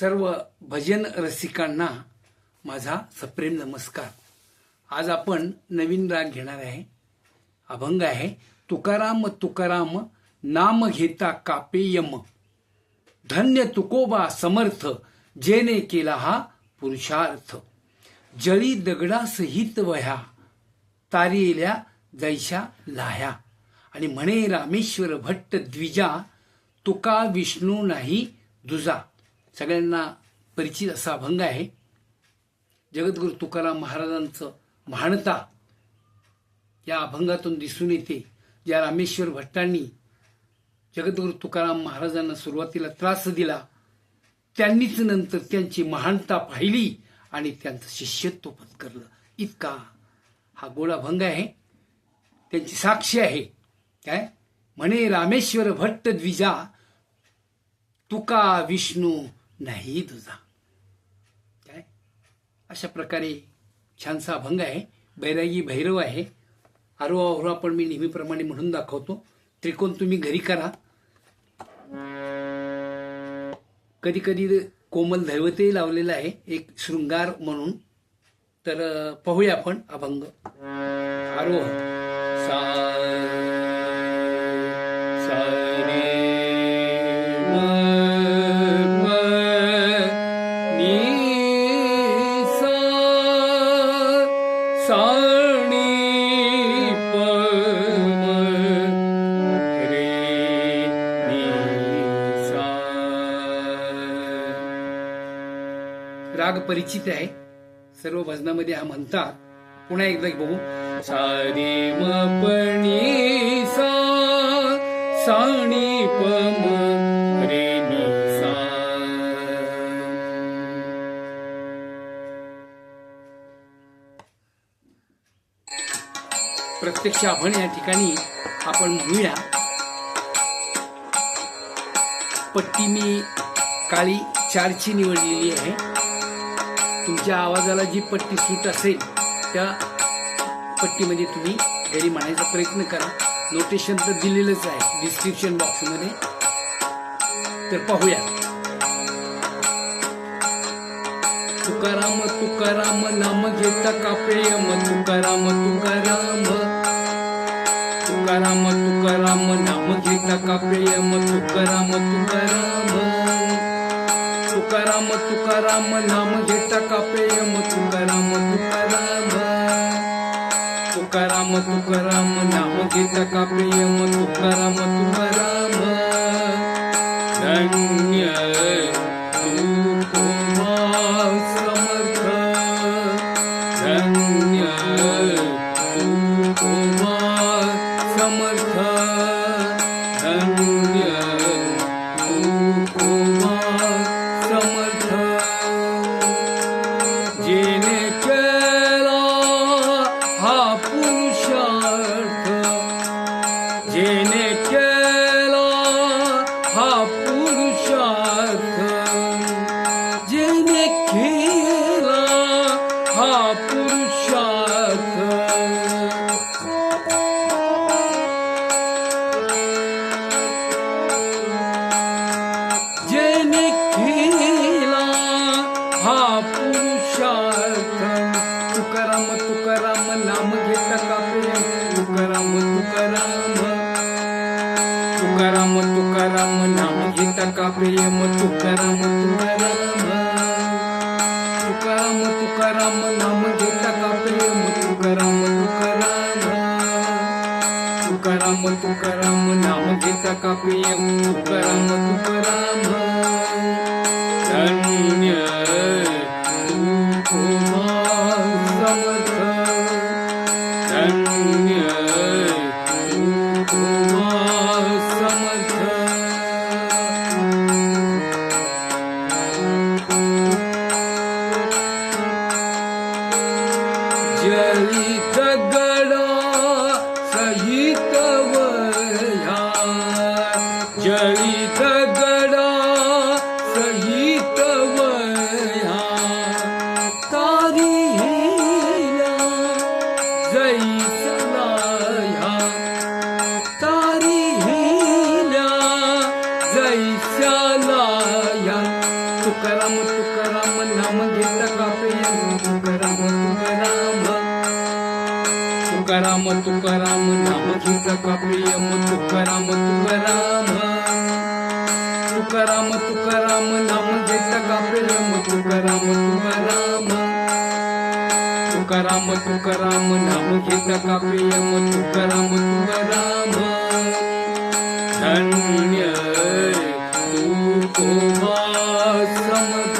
सर्व भजन रसिकांना माझा सप्रेम नमस्कार. आज आपण नवीन राग घेणार आहे. अभंग आहे तुकाराम तुकाराम नाम घेता कापे यम. धन्य तुकोबा समर्थ जेने केला हा पुरुषार्थ. जळी दगडासहित वह्या तारिल्या जैशा लाह्या. आणि म्हणे रामेश्वर भट्ट द्विजा तुका विष्णू नाही दुजा. सगळ्यांना परिचित असा अभंग आहे. जगद्गुरु तुकाराम महाराजांचं महानता या अभंगातून दिसून येते. ज्या रामेश्वर भट्टांनी जगद्गुरु तुकाराम महाराजांना सुरुवातीला त्रास दिला त्यांनीच नंतर त्यांची महानता पाहिली आणि त्यांचं शिष्यत्व पत्करलं. इतका हा गोड अभंग आहे. त्यांची साक्षी आहे. काय? म्हणे रामेश्वर भट्ट द्विजा तुका विष्णू नाही तुझा. काय? अशा प्रकारे छानसा अभंग आहे. बैरागी भैरव आहे. आरोहा अवरोहा पण मी नेहमीप्रमाणे म्हणून दाखवतो. त्रिकोण तुम्ही घरी करा. कधी कधी कोमल दैवतही लावलेलं आहे. एक शृंगार म्हणून. तर पाहूया आपण अभंग. आरोह सा परिचित आहे. सर्व भजनामध्ये हा म्हणतात. पुन्हा एकदा बघू. सा मणी सा सा रे सा. प्रत्यक्ष आपण या ठिकाणी आपण म्हणूया पट्टी मी काळी चारची निवडलेली आहे. तुमच्या आवाजाला जी पट्टी सूट असेल त्या पट्टीमध्ये म्हणजे तुम्ही घरी म्हणायचा प्रयत्न करा. नोटेशन तर दिलेलंच आहे डिस्क्रिप्शन बॉक्समध्ये तर पाहूया. तुकाराम तुकाराम नाम घेता कापे यम तुकाराम तुकाराम. तुकाराम तुकाराम नाम घेता कापे यम तुकाराम तुकाराम. तुकाराम तुकाराम नाम घेता कापे यम तुकाराम तुकाराम तुकाराम तुकाराम नाम घेता का यम तुकाराम तुकाराम धन्य समर्थ. धन्य समर्थ. तुकाराम तुकाराम नाम घेता प्रेम तुकाराम तुकाराम तुकाराम तुकाराम नाम घेता प्रेम तुकाराम तुकाराम तुकाराम तुकाराम नाम घेता प्रेम तुकाराम तुकाराम जळीत गडा सहित वया तारीला जैसलाया तारीला जैसलाया। तुकाराम तुकाराम नाम घेता कापे तुकाराम तुकाराम। तुकाराम तुकाराम नाम घेता कापे तुकाराम तुकाराम। तुकाराम तुकाराम नाम घेता कापे तुकाराम तुकाराम. तुकाराम तुकाराम नाम घेता कापे तुकाराम तुकाराम. धन्य तू कोमा समर्थ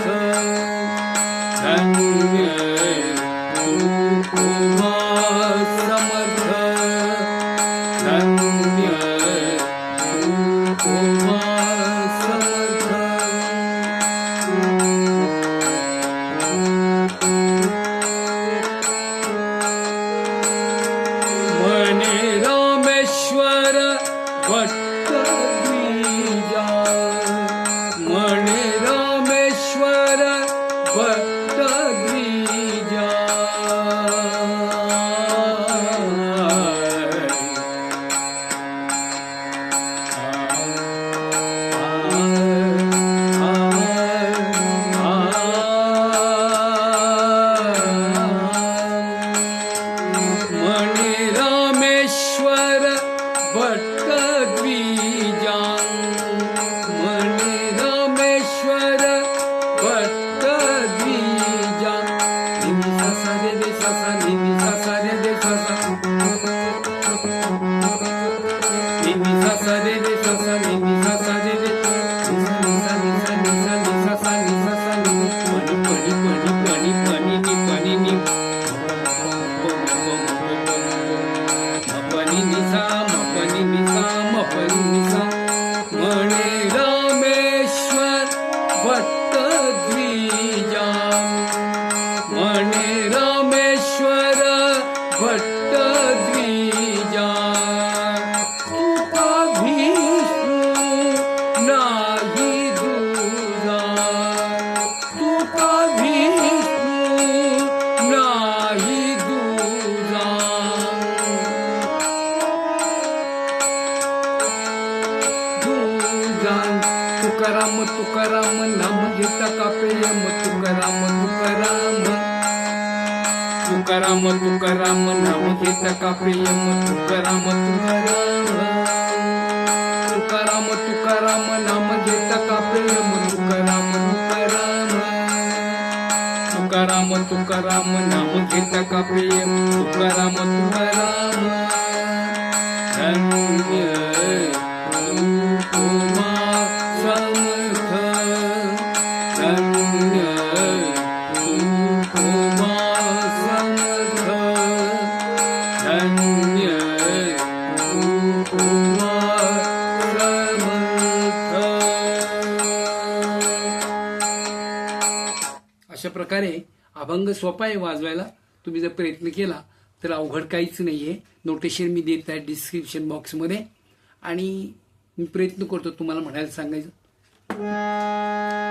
तुझा तुकाराम तुकाराम नाम घेता कापे यम तुकाराम तुकाराम. तुकाराम तुकाराम नाम घेता कापे यम तुकाराम तुकाराम. तुकाराम तुकाराम नाम घेता कापे यम तुकाराम तुकाराम. तुकाराम तुकाराम नाम घेता कापे यम तुकाराम तुकाराम. अशा प्रकारे अभंग सोपा आहे वाजवायला तुम्ही जर प्रयत्न केला तर अवघड काहीच नाहीये नोटेशन मी देत आहे डिस्क्रिप्शन बॉक्समध्ये आणि मी प्रयत्न करतो तुम्हाला म्हणायला सांगायचं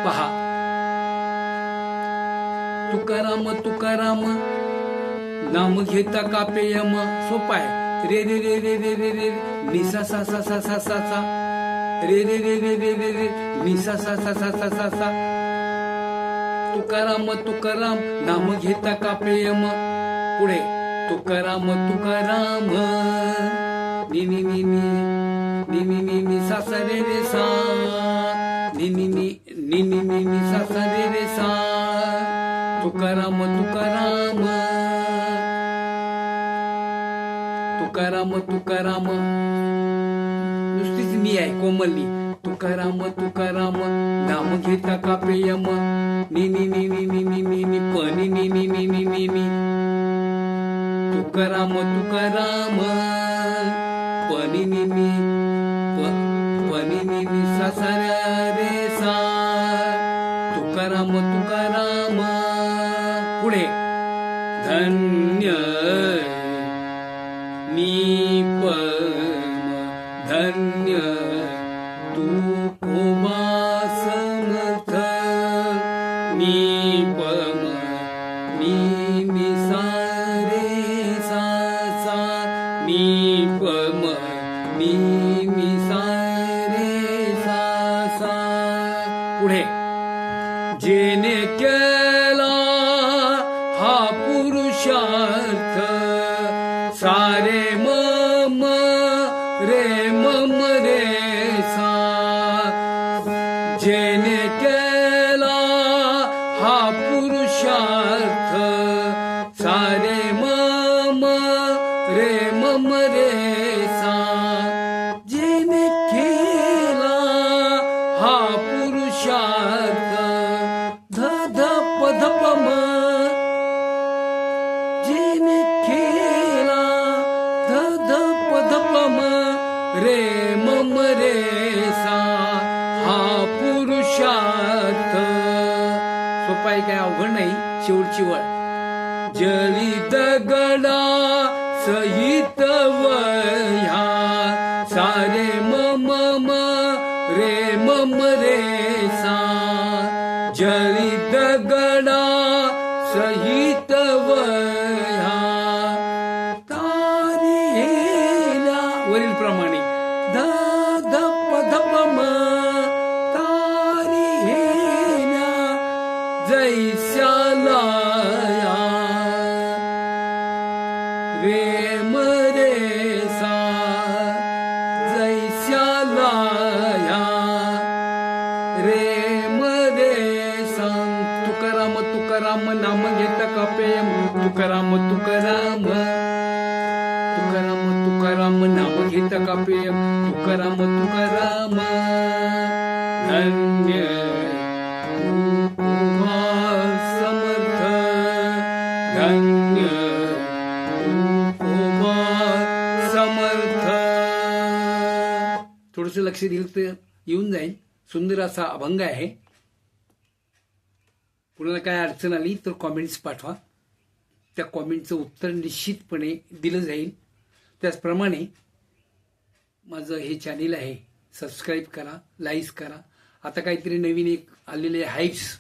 पहा तुकाराम तुकाराम नाम घेता कापे यम सोपा आहे रे रे रे रे रे रे रे निसा सा सा सा सा सा सा रे रे रे रे रे रे रे निसा सा सा सा सा सा सा तुकाराम तुकाराम नाम घेता का प्रेम पुढे तुकाराम तुकाराम नि नि नि नि नि रे रे सा नि नि नि नि रे सा तुकाराम तुकाराम तुकाराम तुकाराम नुसतीच मी आहे कोमली तुकाराम तुकाराम नाम घेता का मी मी मी मी मी मी मी मी प मी मी मी मी मी मी तुकाराम तुकाराम प मी मी नि मी मी नि रे सा तुकाराम तुकाराम पुढे धन्य जीने केला ध प ध प म रे मम रे सा हा पुरुषार्थ. सोपाई काय अवघड नाही शेवटची वळ. जरी दगडा सहित वह्या सारे मम म रे मम रे सा. जरी दगडा तुकाराम तुकाराम तुकाराम तुकाराम नाम घेत कापेम तुकाराम तुकाराम धन्य समर्थ धन्य समर्थ थोडस लक्ष दिलं तर येऊन जाईल. सुंदर असा अभंग आहे. कुणाला काय अडचण आली तर कॉमेंट्स पाठवा. त्या कॉमेंटचं उत्तर निश्चितपणे दिलं जाईल. त्याचप्रमाणे माझं हे चॅनेल आहे सबस्क्राईब करा लाईक्स करा. आता काहीतरी नवीन एक आलेले हाईप्स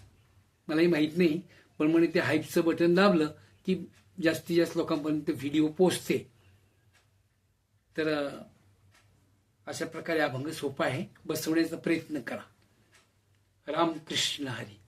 मलाही माहीत नाही पण म्हणे ते हाईप्सचं बटन दाबलं की जास्तीत जास्त लोकांपर्यंत व्हिडिओ पोचते तर अशा प्रकारे अभंग सोपा आहे. बसवण्याचा प्रयत्न करा. रामकृष्ण हरी.